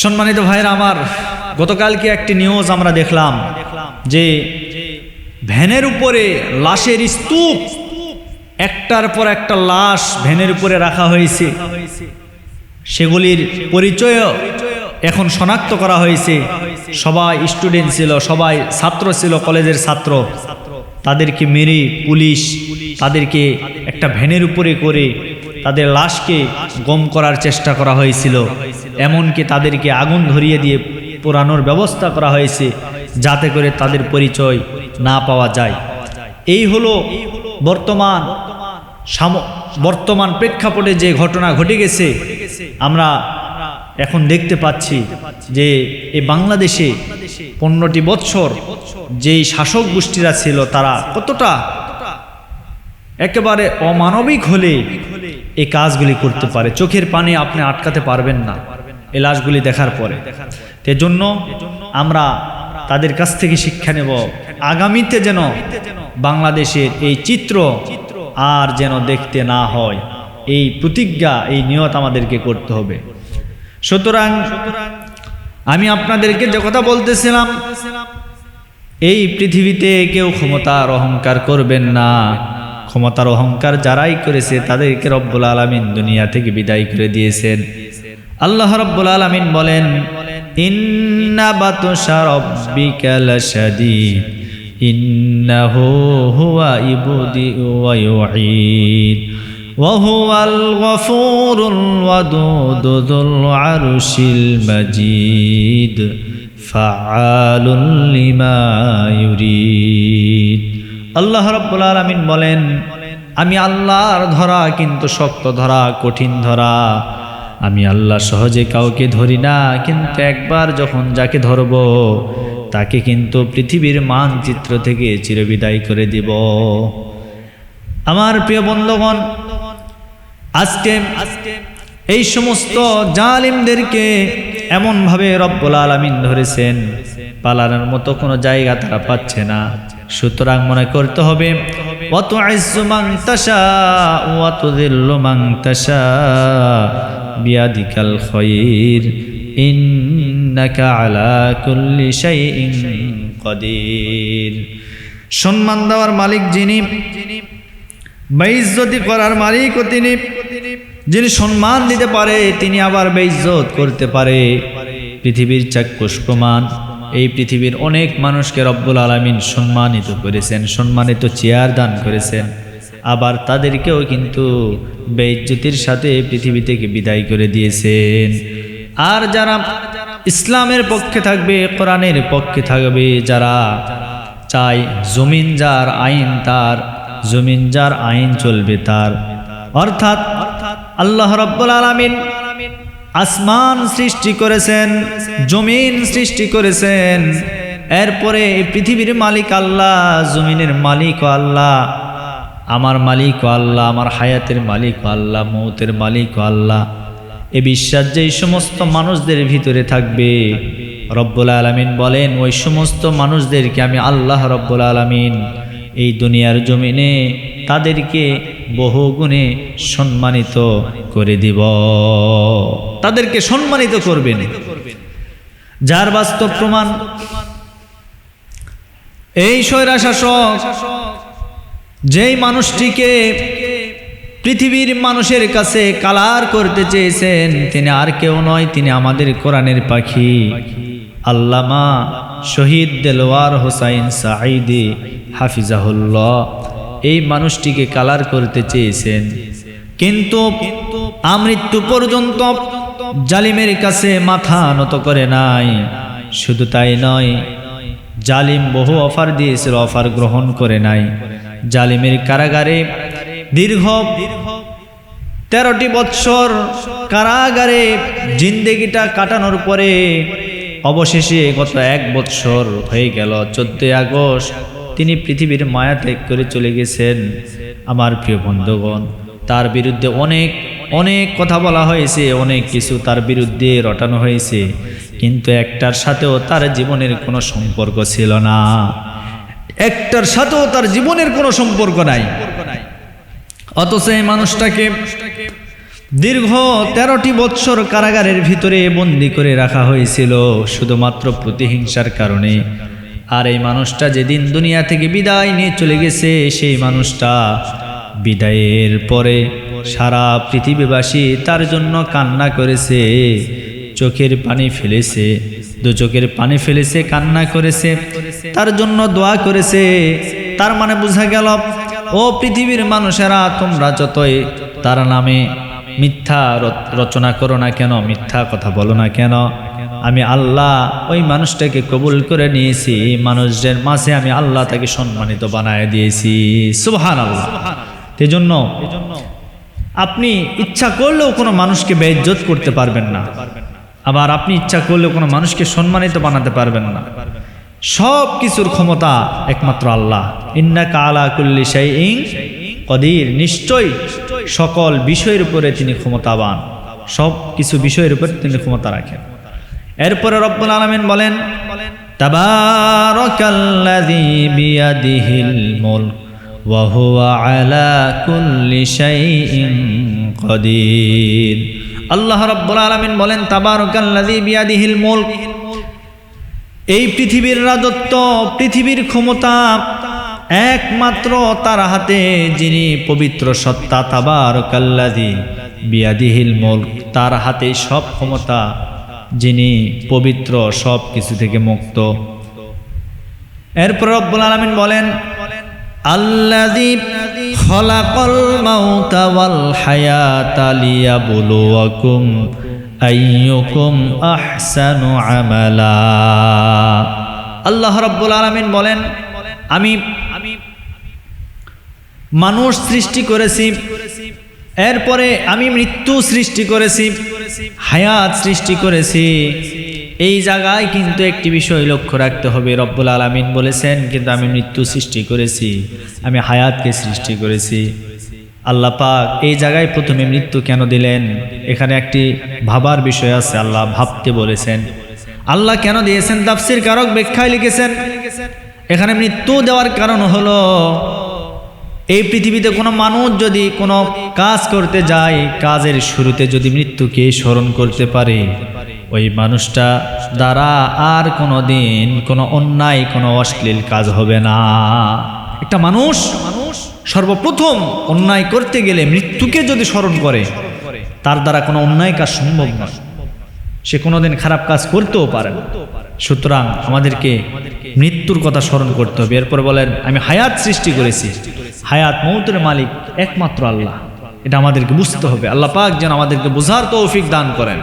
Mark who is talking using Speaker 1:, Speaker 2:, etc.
Speaker 1: সম্মানিত ভাইরা আমার, গতকালকে একটি নিউজ আমরা দেখলাম যে ভ্যানের উপরে লাশের স্তূপ, একটার পর একটা লাশ ভ্যানের উপরে রাখা হয়েছে। সেগুলির পরিচয় এখন শনাক্ত করা হয়েছে। সবাই স্টুডেন্ট ছিল, সবাই ছাত্র ছিল, কলেজের ছাত্র। তাদেরকে মেরে পুলিশ, তাদেরকে একটা ভ্যানের উপরে করে তাদের লাশকে গম করার চেষ্টা করা হয়েছিল। এমনকি তাদেরকে আগুন ধরিয়ে দিয়ে পোড়ানোর ব্যবস্থা করা হয়েছে যাতে করে তাদের পরিচয় না পাওয়া যায়। এই হলো বর্তমান বর্তমান প্রেক্ষাপটে যে ঘটনা ঘটে গেছে। আমরা এখন দেখতে পাচ্ছি যে এই বাংলাদেশে পনেরোটি বৎসর যেই শাসক গোষ্ঠীরা ছিল তারা কতটা একেবারে অমানবিক হলে এই কাজগুলি করতে পারে। চোখের পানি আপনি আটকাতে পারবেন না, এই লাশগুলি দেখার পরে। জন্য আমরা তাদের কাছ থেকে শিক্ষা নেব, আগামীতে যেন বাংলাদেশের এই চিত্র আর যেন দেখতে না হয়। এই প্রতিজ্ঞা, এই নিয়ত আমাদেরকে করতে হবে। সুতরাং আমি আপনাদেরকে যে কথা বলতেছিলাম, এই পৃথিবীতে কেউ ক্ষমতার অহংকার করবেন না। ক্ষমতার অহংকার যারাই করেছে, তাদেরকে রব্বুল আলমিন দুনিয়া থেকে বিদায় করে দিয়েছেন। আল্লাহ রব্বুল আলমিন বলেন রব্বিকা আল্লাহ রব্বুল আলমিন বলেন, আমি আল্লাহর ধরা কিন্তু শক্ত ধরা, কঠিন ধরা। আমি আল্লাহ সহজে কাউকে ধরি না, কিন্তু একবার যখন যাকে ধরব, তাকে কিন্তু পৃথিবীর মানচিত্র থেকে চিরবিদায় করে দিব। আমার প্রিয় বন্ধগণ, আজকে এই সমস্ত জালিমদেরকে এমনভাবে রব্বুল আলমিন ধরেছেন, পালানোর মতো কোনো জায়গা তারা পাচ্ছে না। সুতরাং মনে করতে হবে অত অত সম্মান দেওয়ার মালিক যিনি, বেইজ্জতি করার মালিকও তিনি, যিনি সম্মান দিতে পারে, তিনি আবার বেইজ্জত করতে পারে। পৃথিবীর চাক্ষুষ প্রমাণ। এই পৃথিবীর অনেক মানুষকে রব্বুল আলমিন সম্মানিত করেছেন, সম্মানিত চেয়ার দান করেছেন। আবার তাদেরকেও কিন্তু বেইজ্জতির সাথে পৃথিবী থেকে বিদায় করে দিয়েছেন। আর যারা ইসলামের পক্ষে থাকবে, কোরআনের পক্ষে থাকবে, যারা চাই জমিন যার আইন তার, জমিন যার আইন চলবে তার, অর্থাৎ আল্লাহ রব্বুল আলামিন আসমান সৃষ্টি করেছেন, জমিন সৃষ্টি করেছেন। এরপরে পৃথিবীর মালিক আল্লাহ, জমিনের মালিক আল্লাহ, আমার মালিক আল্লাহ, আমার হায়াতের মালিক আল্লাহ, মৌতের মালিক আল্লাহ। এ বিশ্বাস যে সমস্ত মানুষদের ভিতরে থাকবে, রব্বুল আলমিন বলেন, ওই সমস্ত মানুষদেরকে আমি আল্লাহ রব্বুল আলমিন এই দুনিয়ার জমিনে তাদেরকে বহু গুণে সম্মানিত করে দিব। তাদেরকে সম্মানিত করবেন। যার বাস্তব প্রমাণ, এই স্বৈরা শাসক যেই মানুষটিকে পৃথিবীর মানুষের কাছে কালার করতে চেয়েছেন, তিনি আর কেউ নয়, তিনি আমাদের কোরআনের পাখি। আল্লামা শহীদ দেলোয়ার হোসাইন সাঈদি হাফিজাহুল্লাহ এই মানুষটিকে কালার করতে চেয়েছেন। কিন্তু আমৃত্যু পর্যন্ত জালিমের কাছে মাথা নত করে নাই। শুধু তাই নয়, জালিম বহু অফার দিয়েছিল, অফার গ্রহণ করে নাই। জালিমের কারাগারে দীর্ঘ তেরোটি বৎসর কারাগারে জিন্দেগিটা কাটানোর পরে অবশেষে গত এক বৎসর হয়ে গেল, চোদ্দই আগস্ট তিনি পৃথিবীর মায়া ত্যাগ করে চলে গেছেন। আমার প্রিয় বন্ধুগণ তার বিরুদ্ধে অনেক অনেক কথা বলা হয়েছে, অনেক কিছু তার বিরুদ্ধে রটানো হয়েছে। কিন্তু একটার সাথেও তার জীবনের কোনো সম্পর্ক ছিল না। একটার সাথেও তার জীবনের কোনো সম্পর্ক নাই। অথচ এই মানুষটাকে দীর্ঘ তেরোটি বৎসর কারাগারের ভিতরে বন্দি করে রাখা হয়েছিল, শুধুমাত্র প্রতিহিংসার কারণে। আর এই মানুষটা যেদিন দুনিয়া থেকে বিদায় নিয়ে চলে গেছে, সেই মানুষটা বিদায়ের পরে সারা পৃথিবীবাসী তার জন্য কান্না করেছে। চোখের পানি ফেলেছে, দু চোখের পানি ফেলেছে, কান্না করেছে, তার জন্য দোয়া করেছে। তার মানে বোঝা গেল, ও পৃথিবীর মানুষেরা, তোমরা যতই তার নামে মিথ্যা রচনা করো না কেন, মিথ্যা কথা বলো না কেন, আমি আল্লাহ ওই মানুষটাকে কবুল করে নিয়েছি। মানুষদের মাঝে আমি আল্লাহ তাকে সম্মানিত বানায় দিয়েছি। সুবহান আল্লাহ জন্য আপনি ইচ্ছা করলেও কোনো মানুষকে বেইজ্জত করতে পারবেন না। আবার আপনি ইচ্ছা করলেও কোনো মানুষকে সম্মানিত বানাতে পারবেন না। সব কিছুর ক্ষমতা একমাত্র আল্লাহ। ইন্না কালা কুল্লি ইং কদির। নিশ্চয় সকল বিষয়ের উপরে তিনি ক্ষমতাবান। সব কিছু বিষয়ের উপরে তিনি ক্ষমতা রাখেন। এরপরে রব্বুল আলমিন বলেন, তাবারাকাল্লাযী মুলক। হুয়া আলা কুল্লি শাইইন কদির আল্লাহ রাব্বুল আলামিন বলেন, তাবারাকাল্লাযী বিয়াদিহিল মুলক। এই পৃথিবীর রাজত্ব, পৃথিবীর ক্ষমতা একমাত্র তার হাতে, যিনি পবিত্র সত্তা তাবার কাল্লাদি বিয়াদিহিল মুলক, তার হাতে সব ক্ষমতা, যিনি পবিত্র সব কিছু থেকে মুক্ত। এরপর রব্বুল আলামিন বলেন আমালা। আল্লাহ রাব্বুল আলামিন বলেন আমি আমি মানুষ সৃষ্টি করেছি, এরপরে আমি মৃত্যু সৃষ্টি করেছি, হায়াত সৃষ্টি করেছি এই জায়গায় কিন্তু একটি বিষয় লক্ষ্য রাখতে হবে। রব্বুল আলামিন বলেছেন, কিন্তু আমি মৃত্যু সৃষ্টি করেছি, আমি হায়াতকে সৃষ্টি করেছি। আল্লাহ পাক এই জায়গায় প্রথমে মৃত্যু কেন দিলেন? এখানে একটি ভাবার বিষয় আছে, আল্লাহ ভাবতে বলেছেন। আল্লাহ কেন দিয়েছেন? তাফসির কারক ব্যাখ্যায় লিখেছেন, এখানে মৃত্যু দেওয়ার কারণ হলো, এই পৃথিবীতে কোনো মানুষ যদি কোনো কাজ করতে যায়, কাজের শুরুতে যদি মৃত্যুকে স্মরণ করতে পারে ওই মানুষটা দ্বারা আর কোনো দিন কোনো অন্যায়, কোনো অশ্লীল কাজ হবে না। একটা মানুষ মানুষ সর্বপ্রথম অন্যায় করতে গেলে মৃত্যুকে যদি স্মরণ করে, তার দ্বারা কোনো অন্যায় কাজ সম্ভব নয়। সে কোনোদিন খারাপ কাজ করতেও পারে সুতরাং আমাদেরকে মৃত্যুর কথা স্মরণ করতে হবে। এরপর বলেন, আমি হায়াত সৃষ্টি করেছি। হায়াত মৌতের মালিক একমাত্র আল্লাহ। এটা আমাদেরকে বুঝতে হবে। আল্লাহ পাক যেন আমাদেরকে বোঝার তৌফিক দান করেন।